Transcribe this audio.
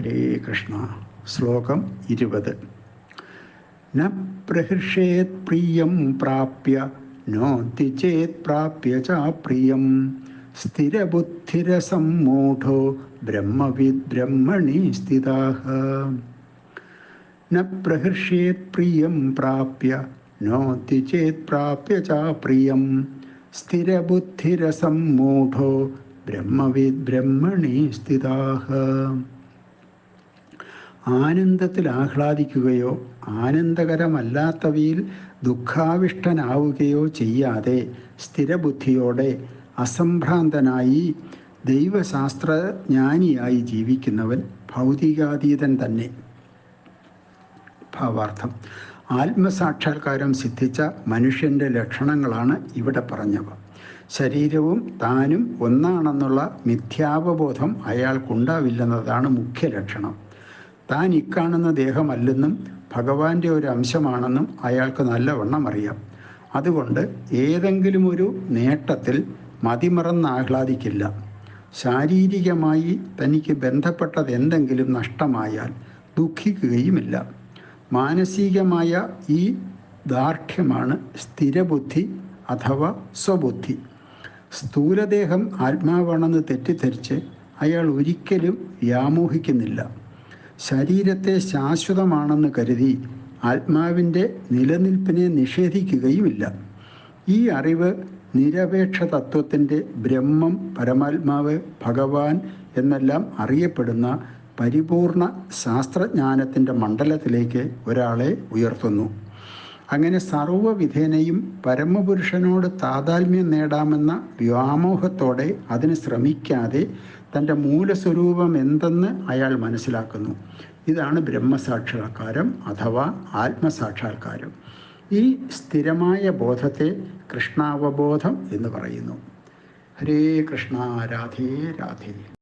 ഹരേ കൃഷ്ണ. ശ്ലോകം ഇരുപത്. ന പ്രഹൃഷേത് പ്രിയം പ്രാപ്യ നോത്തി ചേത് പ്രാപ്യ ചാപ്രിയം പ്രിയം. സ്ഥിരബുദ്ധിരസമ്മൂഢോ ബ്രഹ്മവിദ് ബ്രഹ്മണി സ്ഥിതാഹ. ന പ്രഹൃഷ്യേത് പ്രിയം പ്രാപ്യ നോത്തി ചേത് പ്രാപ്യ ചാപ്രിയം പ്രിയം. സ്ഥിരബുദ്ധിരസമ്മൂഢോ ബ്രഹ്മവിദ് ബ്രഹ്മണി സ്ഥിതാഹ. ആനന്ദത്തിൽ ആഹ്ലാദിക്കുകയോ ആനന്ദകരമല്ലാത്തവയിൽ ദുഃഖാവിഷ്ടനാവുകയോ ചെയ്യാതെ സ്ഥിരബുദ്ധിയോടെ അസംഭ്രാന്തനായി ദൈവശാസ്ത്രജ്ഞാനിയായി ജീവിക്കുന്നവൻ ഭൗതികാതീതൻ തന്നെ. ഭാവാർത്ഥം. ആത്മസാക്ഷാത്കാരം സിദ്ധിച്ച മനുഷ്യന്റെ ലക്ഷണങ്ങളാണ് ഇവിടെ പറഞ്ഞവ. ശരീരവും താനും ഒന്നാണെന്നുള്ള മിഥ്യാവബോധം അയാൾക്കുണ്ടാവില്ലെന്നതാണ് മുഖ്യ ലക്ഷണം താൻ ഇക്കാണുന്ന ദേഹമല്ലെന്നും ഭഗവാന്റെ ഒരു അംശമാണെന്നും അയാൾക്ക് നല്ലവണ്ണം അറിയാം. അതുകൊണ്ട് ഏതെങ്കിലും ഒരു നേട്ടത്തിൽ മതിമറന്ന് ആഹ്ലാദിക്കില്ല. ശാരീരികമായി തനിക്ക് ബന്ധപ്പെട്ടത് എന്തെങ്കിലും നഷ്ടമായാൽ ദുഃഖിക്കുകയുമില്ല. മാനസികമായ ഈ ദാർഢ്യമാണ് സ്ഥിരബുദ്ധി അഥവാ സ്വബുദ്ധി. സ്ഥൂലദേഹം ആത്മാവാണെന്ന് തെറ്റിദ്ധരിച്ച് അയാൾ ഒരിക്കലും വ്യാമോഹിക്കുന്നില്ല. ശരീരത്തെ ശാശ്വതമാണെന്ന് കരുതി ആത്മാവിന്റെ നിലനിൽപ്പിനെ നിഷേധിക്കുകയുമില്ല. ഈ അറിവ് നിരപേക്ഷ തത്വത്തിന്റെ ബ്രഹ്മം പരമാത്മാവ് ഭഗവാൻ എന്നെല്ലാം അറിയപ്പെടുന്ന പരിപൂർണ ശാസ്ത്രജ്ഞാനത്തിന്റെ മണ്ഡലത്തിലേക്ക് ഒരാളെ ഉയർത്തുന്നു. അങ്ങനെ സർവവിധേനയും പരമപുരുഷനോട് താതാത്മ്യം നേടാമെന്ന വ്യാമോഹത്തോടെ അതിന് ശ്രമിക്കാതെ തന്റെ മൂലസ്വരൂപം എന്തെന്ന് അയാൾ മനസ്സിലാക്കുന്നു. ഇതാണ് ബ്രഹ്മസാക്ഷാത്കാരം അഥവാ ആത്മസാക്ഷാത്കാരം. ഈ സ്ഥിരമായ ബോധത്തെ കൃഷ്ണാവബോധം എന്ന് പറയുന്നു. ഹരേ കൃഷ്ണ രാധേ രാധേ.